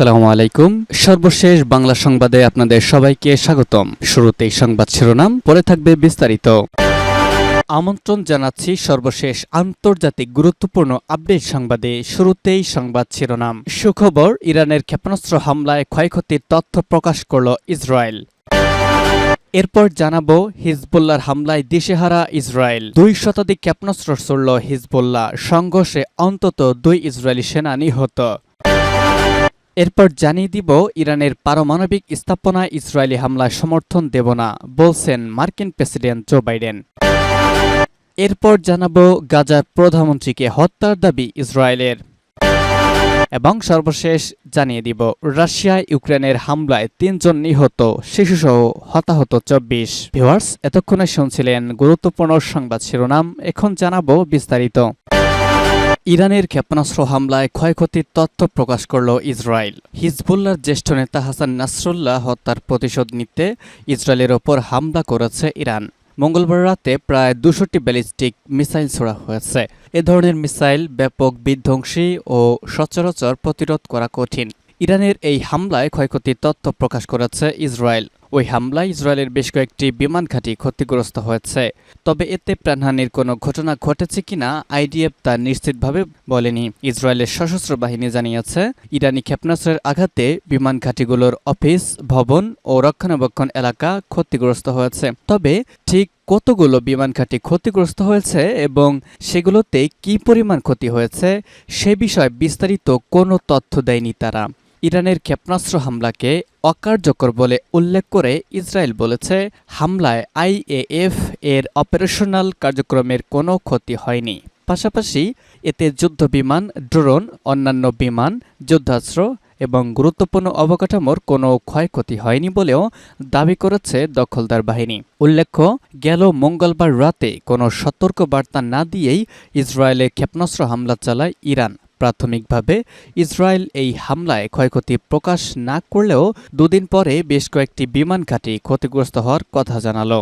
আসসালামু আলাইকুম। সর্বশেষ বাংলা সংবাদে আপনাদের সবাইকে স্বাগতম। শুরুতেই সংবাদ শিরোনাম পরে থাকবে বিস্তারিত। আমন্ত্রণ জানাচ্ছি সর্বশেষ আন্তর্জাতিক গুরুত্বপূর্ণ আপডেট সংবাদে। শুরুতেই সংবাদ শিরোনাম। সুখবর, ইরানের ক্ষেপণাস্ত্র হামলায় ক্ষয়ক্ষতির তথ্য প্রকাশ করল ইসরায়েল। এরপর জানাব হিজবুল্লার হামলায় দিশেহারা ইসরায়েল। দুই শতাধিক ক্ষেপণাস্ত্র ছড়ল হিজবুল্লাহ। সংঘর্ষে অন্তত দুই ইসরায়েলি সেনা নিহত। এরপর জানিয়ে দিব, ইরানের পারমাণবিক স্থাপনায় ইসরায়েলি হামলায় সমর্থন দেব না, বলছেন মার্কিন প্রেসিডেন্ট জো বাইডেন। এরপর জানাব, গাজার প্রধানমন্ত্রীকে হত্যার দাবি ইসরায়েলের। এবং সর্বশেষ জানিয়ে দিব, রাশিয়া ইউক্রেনের হামলায় তিনজন নিহত, শিশুসহ হতাহত চব্বিশ। ভিওয়ার্স এতক্ষণে শুনছিলেন গুরুত্বপূর্ণ সংবাদ শিরোনাম, এখন জানাব বিস্তারিত। ইরানের ক্ষেপণাস্ত্র হামলায় ক্ষয়ক্ষতির তথ্য প্রকাশ করল ইসরায়েল। হিজবুল্লার জ্যেষ্ঠ নেতা হাসান নাসরুল্লাহ হত্যার প্রতিশোধ নিতে ইসরায়েলের ওপর হামলা করেছে ইরান। মঙ্গলবার রাতে প্রায় দুশোটি ব্যালিস্টিক মিসাইল ছোড়া হয়েছে। এ ধরনের মিসাইল ব্যাপক বিধ্বংসী ও সচরাচর প্রতিরোধ করা কঠিন। ইরানের এই হামলায় ক্ষয়ক্ষতির তথ্য প্রকাশ করেছে ইসরায়েল। ওই হামলায় ইসরায়েলের বেশ কয়েকটি বিমান ঘাঁটি ক্ষতিগ্রস্ত হয়েছে। তবে এতে প্রাণহানির কোনো ঘটনা ঘটেছে কিনা আইডিএফ তা নিশ্চিতভাবে বলেনি। ইসরায়েলের সশস্ত্র বাহিনী জানিয়েছে, ইরানি ক্ষেপণাস্ত্রের আঘাতে বিমান ঘাঁটিগুলোর অফিস, ভবন ও রক্ষণাবেক্ষণ এলাকা ক্ষতিগ্রস্ত হয়েছে। তবে ঠিক কতগুলো বিমান ঘাঁটি ক্ষতিগ্রস্ত হয়েছে এবং সেগুলোতে কি পরিমাণ ক্ষতি হয়েছে, সে বিষয়ে বিস্তারিত কোনো তথ্য দেয়নি তারা। ইরানের ক্ষেপণাস্ত্র হামলাকে অকার্যকর বলে উল্লেখ করে ইসরায়েল বলেছে, হামলায় আইএএফ এর অপারেশনাল কার্যক্রমের কোনো ক্ষতি হয়নি। পাশাপাশি, এতে যুদ্ধ বিমান, ড্রোন, অন্যান্য বিমান, যুদ্ধাস্ত্র এবং গুরুত্বপূর্ণ অবকাঠামোর কোনো ক্ষয়ক্ষতি হয়নি বলেও দাবি করেছে দখলদার বাহিনী। উল্লেখ্য, গেল মঙ্গলবার রাতে কোনো সতর্ক বার্তা না দিয়েই ইসরায়েলে ক্ষেপণাস্ত্র হামলা চালায় ইরান। প্রাথমিকভাবে, ইসরায়েল এই হামলায় ক্ষয়ক্ষতি প্রকাশ না করলেও দুদিন পরে বেশ কয়েকটি বিমান ঘাঁটি ক্ষতিগ্রস্ত হওয়ার কথা জানালো।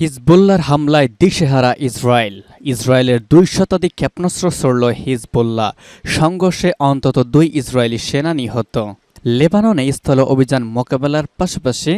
হিজবুল্লার হামলায় দিশেহারা ইসরায়েল। ইসরায়েলের দুই শতাধিক ক্ষেপণাস্ত্র ছড়ল হিজবুল্লাহ। সংঘর্ষে অন্তত দুই ইসরায়েলি সেনা নিহত। লেবাননে স্থল অভিযান মোকাবেলার পাশাপাশি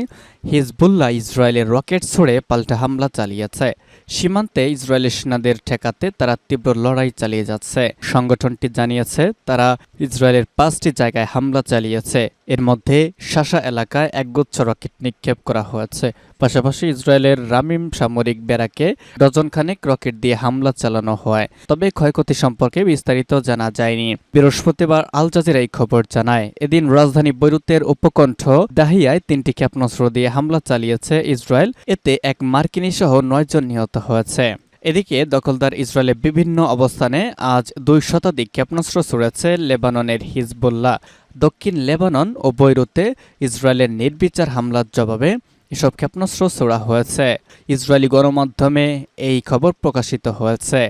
হিজবুল্লাহ ইসরায়েলের রকেট ছড়ে পাল্টা হামলা চালিয়েছে। সীমান্তে ইসরায়েলি সেনাদের ঠেকাতে তারা তীব্র লড়াই চালিয়ে যাচ্ছে। সংগঠনটি জানিয়েছে, তারা ইসরায়েলের পাঁচটি জায়গায় হামলা চালিয়েছে। এর মধ্যে শাসা এলাকায় একগুচ্ছ রকেট নিক্ষেপ করা হয়েছে। পাশাপাশি ইসরায়েলের রামিম সামরিক ব্যারাকে ডজনখানেক রকেট দিয়ে হামলা চালানো হয়। তবে ক্ষয়ক্ষতি সম্পর্কে বিস্তারিত জানা যায়নি। বৃহস্পতিবার আল জাজিরা এই খবর জানায়। এদিন রাজধানী বৈরুতের উপকণ্ঠ দাহিয়ায় তিনটি ক্ষেপণাস্ত্র দিয়ে হামলা চালিয়েছে ইসরায়েল। এতে এক মার্কিনী সহ নয়জন নিহত হয়েছে। এদিকে দখলদার ইসরায়েলের বিভিন্ন অবস্থানে আজ দুই শতাধিক ক্ষেপণাস্ত্র ছুড়েছে লেবাননের হিজবুল্লাহ। দক্ষিণ লেবানন ও বৈরুতে ইসরায়েলের নির্বিচার হামলার জবাবে এসব ক্ষেপণাস্ত্র ছোড়া হয়েছে। ইসরায়েলি গণমাধ্যমে এই খবর প্রকাশিত হয়েছে।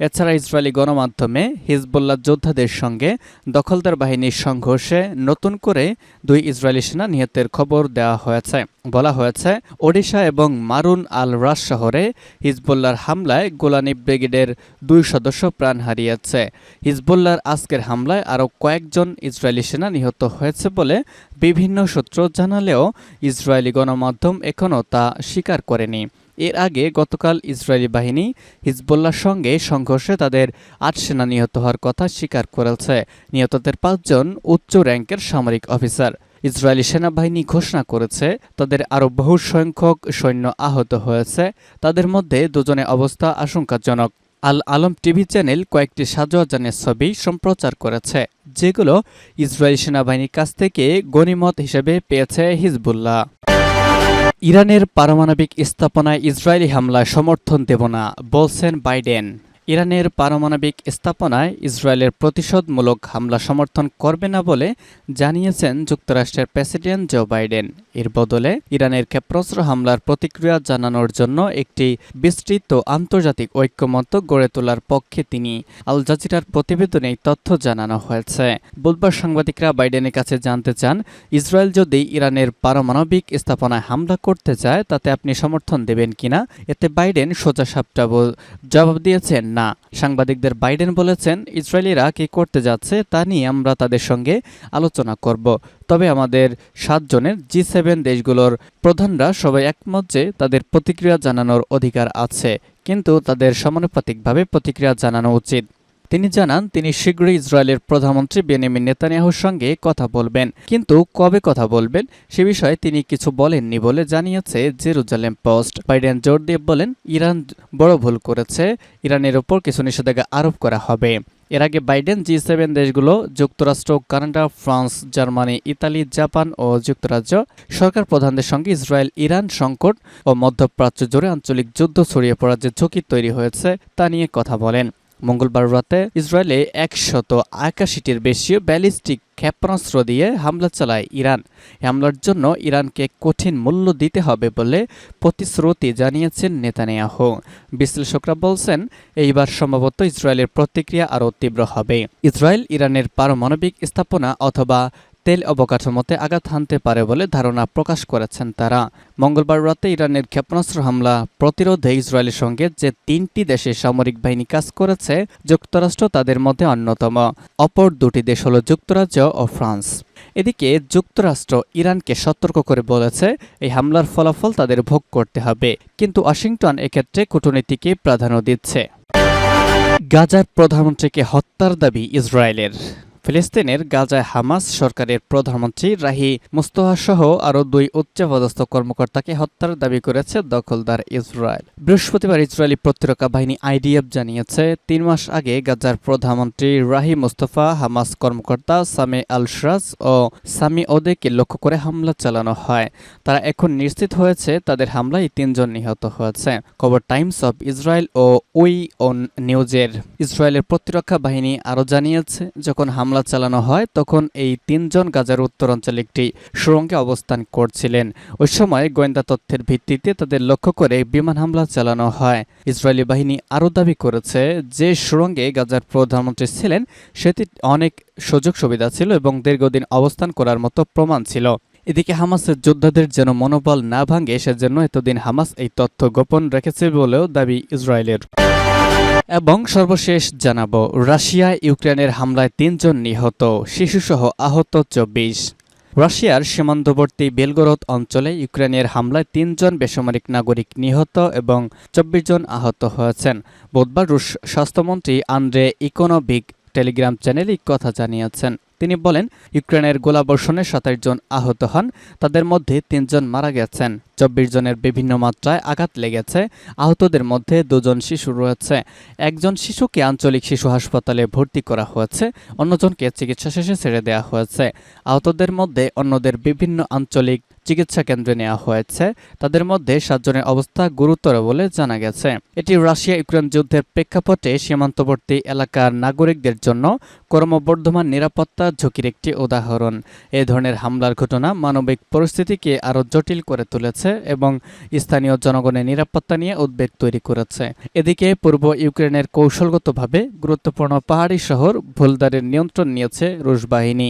এছাড়া ইসরায়েলি গণমাধ্যমে হিজবুল্লাহ যোদ্ধাদের সঙ্গে দখলদার বাহিনীর সংঘর্ষে নতুন করে দুই ইসরায়েলি সেনা নিহতের খবর দেওয়া হয়েছে। বলা হয়েছে, ওডিশা এবং মারুন আল রাস শহরে হিজবুল্লাহর হামলায় গোলানি ব্রিগেডের দুই সদস্য প্রাণ হারিয়েছে। হিজবুল্লাহর আজকের হামলায় আরও কয়েকজন ইসরায়েলি সেনা নিহত হয়েছে বলে বিভিন্ন সূত্র জানালেও ইসরায়েলি গণমাধ্যম এখনও তা স্বীকার করেনি। এর আগে গতকাল ইসরায়েলি বাহিনী হিজবুল্লাহর সঙ্গে সংঘর্ষে তাদের আট সেনা নিহত হওয়ার কথা স্বীকার করেছে। নিহতদের পাঁচজন উচ্চ র্যাঙ্কের সামরিক অফিসার। ইসরায়েলি সেনাবাহিনী ঘোষণা করেছে, তাদের আরও বহু সংখ্যক সৈন্য আহত হয়েছে। তাদের মধ্যে দুজনে অবস্থা আশঙ্কাজনক। আল আলম টিভি চ্যানেল কয়েকটি সাজোয়াজানের ছবি সম্প্রচার করেছে, যেগুলো ইসরায়েলি সেনাবাহিনীর কাছ থেকে গণিমত হিসেবে পেয়েছে হিজবুল্লাহ। ইরানের পারমাণবিক স্থাপনায় ইসরায়েলি হামলায় সমর্থন দেব না বলছেন বাইডেন। ইরানের পারমাণবিক স্থাপনায় ইসরায়েলের প্রতিশোধমূলক হামলা সমর্থন করবে না বলে জানিয়েছেন যুক্তরাষ্ট্রের প্রেসিডেন্ট জো বাইডেন। এর বদলে ইরানের ক্ষেপণাস্ত্র হামলার প্রতিক্রিয়া জানানোর জন্য একটি বিস্তৃত আন্তর্জাতিক ঐক্যমত্য গড়ে তোলার পক্ষে তিনি আল জাজিরার প্রতিবেদনে তথ্য জানানো হয়েছে। বুধবার সাংবাদিকরা বাইডেনের কাছে জানতে চান, ইসরায়েল যদি ইরানের পারমাণবিক স্থাপনায় হামলা করতে চায়, তাতে আপনি সমর্থন দেবেন কিনা? এতে বাইডেন সোজা সাপটা জবাব দিয়েছেন না। সাংবাদিকদের বাইডেন বলেছেন, ইসরায়েলিরা কি করতে যাচ্ছে তা নিয়ে আমরা তাদের সঙ্গে আলোচনা করব। তবে আমাদের সাতজনের জি সেভেন দেশগুলোর প্রধানরা সবাই একমত যে তাদের প্রতিক্রিয়া জানানোর অধিকার আছে, কিন্তু তাদের সমানুপাতিকভাবে প্রতিক্রিয়া জানানো উচিত। তিনি জানান, তিনি শীঘ্রই ইসরায়েলের প্রধানমন্ত্রী বেনিয়ামিন নেতানিয়াহুর সঙ্গে কথা বলবেন। কিন্তু কবে কথা বলবেন সে বিষয়ে তিনি কিছু বলেননি বলে জানিয়েছে জেরুজালেম পোস্ট। বাইডেন জোর দিয়ে বলেন, ইরান বড় ভুল করেছে, ইরানের ওপর কিছু নিষেধাজ্ঞা আরোপ করা হবে। এর আগে বাইডেন জি সেভেন দেশগুলো, যুক্তরাষ্ট্র, Canada, France, Germany, Italy, Japan ও যুক্তরাজ্য সরকার প্রধানদের সঙ্গে ইসরায়েল ইরান সংকট ও মধ্যপ্রাচ্য জুড়ে আঞ্চলিক যুদ্ধ ছড়িয়ে পড়ার যে ঝুঁকি তৈরি হয়েছে তা নিয়ে কথা বলেন। মঙ্গলবার রাতে ইসরায়েলে একশত একাশিটির বেশি ব্যালিস্টিক ক্ষেপণাস্ত্র দিয়ে হামলা চালায় ইরান। হামলার জন্য ইরানকে কঠিন মূল্য দিতে হবে বলে প্রতিশ্রুতি জানিয়েছেন নেতানিয়াহু। বিশ্লেষকরা বলছেন, এইবার সম্ভবত ইসরায়েলের প্রতিক্রিয়া আরও তীব্র হবে। ইসরায়েল ইরানের পারমাণবিক স্থাপনা অথবা তেল অবকাঠামোতে আঘাত হানতে পারে বলে ধারণা প্রকাশ করেছেন তারা। মঙ্গলবার রাতে ইরানের ক্ষেপণাস্ত্র হামলা প্রতিরোধে ইসরায়েলের সঙ্গে যে তিনটি দেশে সামরিক বাহিনী কাজ করেছে, যুক্তরাষ্ট্র তাদের মধ্যে অন্যতম। অপর দুটি দেশ হল যুক্তরাজ্য ও ফ্রান্স। এদিকে যুক্তরাষ্ট্র ইরানকে সতর্ক করে বলেছে, এই হামলার ফলাফল তাদের ভোগ করতে হবে, কিন্তু ওয়াশিংটন এক্ষেত্রে কূটনীতিকে প্রাধান্য দিচ্ছে। গাজার প্রধানমন্ত্রীকে হত্যার দাবি ইসরায়েলের। ফিলিস্তিনের গাজায় হামাস সরকারের প্রধানমন্ত্রী রাহি মুস্তফা সহ আরও দুই উচ্চপদস্থ কর্মকর্তাকে হত্যার দাবি করেছে দখলদার ইসরায়েল। বৃহস্পতিবার ইসরায়েলি প্রতিরক্ষা বাহিনী আইডিএফ জানিয়েছে, তিন মাস আগে গাজার প্রধানমন্ত্রী রাহি মুস্তফা হামাস কর্মকর্তা সামে আল শরাজ ও সামি ওদেকে লক্ষ্য করে হামলা চালানো হয়। তারা এখন নিশ্চিত হয়েছে তাদের হামলায় তিনজন নিহত হয়েছে। খবর টাইমস অব ইসরায়েল ও উই অন নিউজের। ইসরায়েলের প্রতিরক্ষা বাহিনী আরও জানিয়েছে, যখন হামলা হামলা চালানো হয়, তখন এই তিনজন গাজার উত্তরাঞ্চলে একটি সুরঙ্গে অবস্থান করছিলেন। ওই সময় গোয়েন্দা তথ্যের ভিত্তিতে তাদের লক্ষ্য করে বিমান হামলা চালানো হয়। ইসরায়েলি বাহিনী আরও দাবি করেছে যে, সুরঙ্গে গাজার প্রধানমন্ত্রী ছিলেন, সেটি অনেক সুযোগ সুবিধা ছিল এবং দীর্ঘদিন অবস্থান করার মতো প্রমাণ ছিল। এদিকে হামাসের যোদ্ধাদের যেন মনোবল না ভাঙে, সেজন্য এতদিন হামাস এই তথ্য গোপন রেখেছে বলেও দাবি ইসরায়েলের। এবং সর্বশেষ জানাব, রাশিয়া ইউক্রেনের হামলায় তিনজন নিহত, শিশুসহ আহত চব্বিশ। রাশিয়ার সীমান্তবর্তী বেলগরদ অঞ্চলে ইউক্রেনের হামলায় তিনজন বেসামরিক নাগরিক নিহত এবং চব্বিশ জন আহত হয়েছেন। বুধবার রুশ স্বাস্থ্যমন্ত্রী আন্দ্রে ইকোনভিক টেলিগ্রাম চ্যানেলে কথা জানিয়েছেন। তিনি বলেন, ইউক্রেনের গোলাবর্ষণে সাতাশ জন আহত হন, তাদের মধ্যে তিনজন মারা গেছেন। চব্বিশ জনের বিভিন্ন মাত্রায় আঘাত লেগেছে। আহতদের মধ্যে দুজন শিশু রয়েছে। একজন শিশুকে আঞ্চলিক শিশু হাসপাতালে ভর্তি করা হয়েছে, অন্যজনকে চিকিৎসা শেষে ছেড়ে দেওয়া হয়েছে। আহতদের মধ্যে অন্যদের বিভিন্ন আঞ্চলিক চিকিৎসা কেন্দ্রে নেওয়া হয়েছে। তাদের মধ্যে সাতজনের অবস্থা গুরুতর বলে জানা গেছে। এটি রাশিয়া ইউক্রেন যুদ্ধের প্রেক্ষাপটে সীমান্তবর্তী এলাকার নাগরিকদের জন্য ক্রমবর্ধমান নিরাপত্তা ঝুঁকির একটি উদাহরণ। এ ধরনের হামলার ঘটনা মানবিক পরিস্থিতিকে আরও জটিল করে তুলেছে এবং স্থানীয় জনগণের নিরাপত্তা নিয়ে উদ্বেগ তৈরি করেছে। এদিকে পূর্ব ইউক্রেনের কৌশলগতভাবে গুরুত্বপূর্ণ পাহাড়ি শহর ভুলদারের নিয়ন্ত্রণ নিয়েছে রুশ বাহিনী।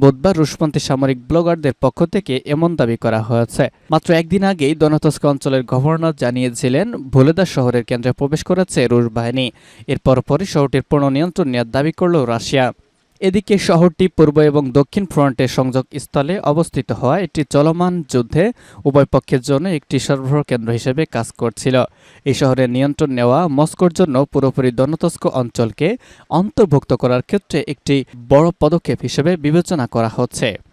বুধবার রুশপন্থী সামরিক ব্লগারদের পক্ষ থেকে এমন দাবি করা হয়েছে। মাত্র একদিন আগেই দনতস্ক অঞ্চলের গভর্নর জানিয়েছিলেন, ভুলেদা শহরের কেন্দ্রে প্রবেশ করেছে রুশ বাহিনী। এর পরপরই শহরটির পূর্ণ নিয়ন্ত্রণ নেওয়ার দাবি করল রাশিয়া। এদিকে শহরটি পূর্ব এবং দক্ষিণ ফ্রন্টের সংযোগ স্থলে অবস্থিত হওয়া একটি চলমান যুদ্ধে উভয় পক্ষের জন্য একটি সরবরাহ কেন্দ্র হিসেবে কাজ করছিল। এই শহরের নিয়ন্ত্রণ নেওয়া মস্কোর জন্য পুরোপুরি দনতস্ক অঞ্চলকে অন্তর্ভুক্ত করার ক্ষেত্রে একটি বড় পদক্ষেপ হিসেবে বিবেচনা করা হচ্ছে।